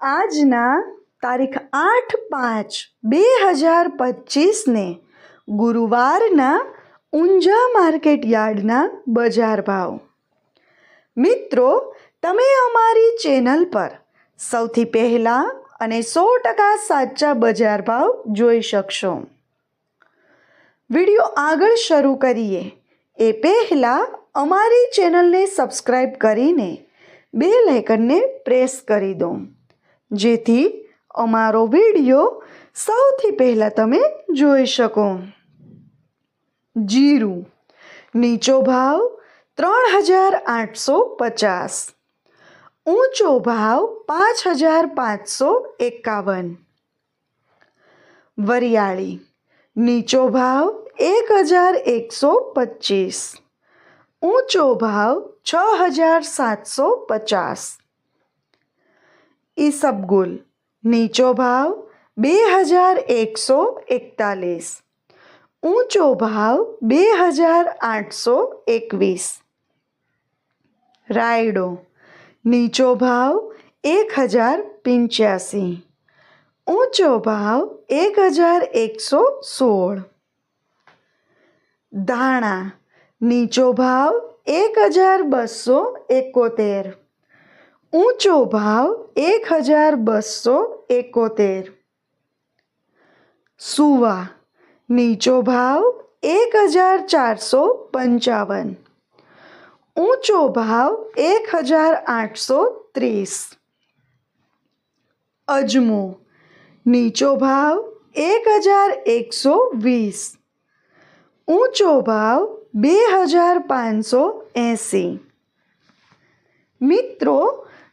આજના તારીખ આઠ પાંચ બે હજાર પચીસને ગુરુવારના ઊંઝા માર્કેટ યાર્ડના બજાર ભાવ. મિત્રો, તમે અમારી ચેનલ પર સૌથી પહેલાં અને સો ટકા સાચા બજાર ભાવ જોઈ શકશો. વીડિયો આગળ શરૂ કરીએ. એ પહેલાં અમારી ચેનલને સબસ્ક્રાઈબ કરીને બે લાઇકનને પ્રેસ કરી દો. જેથી અમારો વીડિયો સૌથી પહેલાં તમે જોઈ શકો. જીરું, નીચો ભાવ ત્રણ હજાર આઠસો પચાસ. ઊંચો ભાવ પાંચ હજાર પાંચસો એકાવન. વરિયાળી, નીચો ભાવ એક હજાર એકસો પચીસ. ઊંચો ભાવ છ હજાર સાતસો પચાસ. ઈસબગુલ નીચો ભાવ બે હજાર એકસો એકતાલીસ. ઊંચો ભાવ બે હજાર આઠસો એકવીસ. રાયડો, નીચો ભાવ એક હજાર પંચ્યાસી. ઊંચો ભાવ એક હજાર એકસો સોળ. ધાણા નીચો ભાવ એક હજાર બસો એકોતેર. ઊંચો ભાવ એક હજાર બસો એકોતેર સુવા નીચો ભાવ એક હજાર ચારસો પંચાવન ઊંચો ભાવ એક હજાર આઠસો ત્રીસ અજમો નીચો ભાવ એક હજાર એકસો વીસ ઊંચો ભાવ બે હજાર પાંચસો એંસી મિત્રો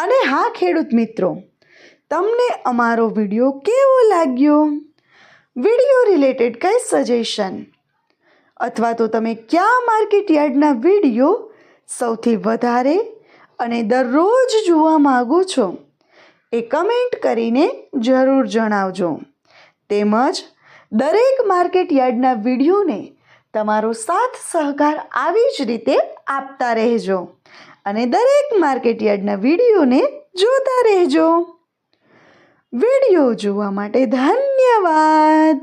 અને હા, ખેડૂત મિત્રો, તમને અમારો વીડિયો કેવો લાગ્યો? વીડિયો રિલેટેડ કંઈ સજેશન? અથવા તો તમે કયા માર્કેટ યાર્ડના વીડિયો સૌથી વધારે અને દરરોજ જોવા માગો છો એ કમેન્ટ કરીને જરૂર જણાવજો. તેમજ દરેક માર્કેટ યાર્ડના વિડીયોને તમારો સાથ સહકાર આવી જ રીતે આપતા રહેજો. અને દરેક માર્કેટ યાર્ડના વિડીયોને જોતા રહેજો. વીડિયો જોવા માટે ધન્યવાદ.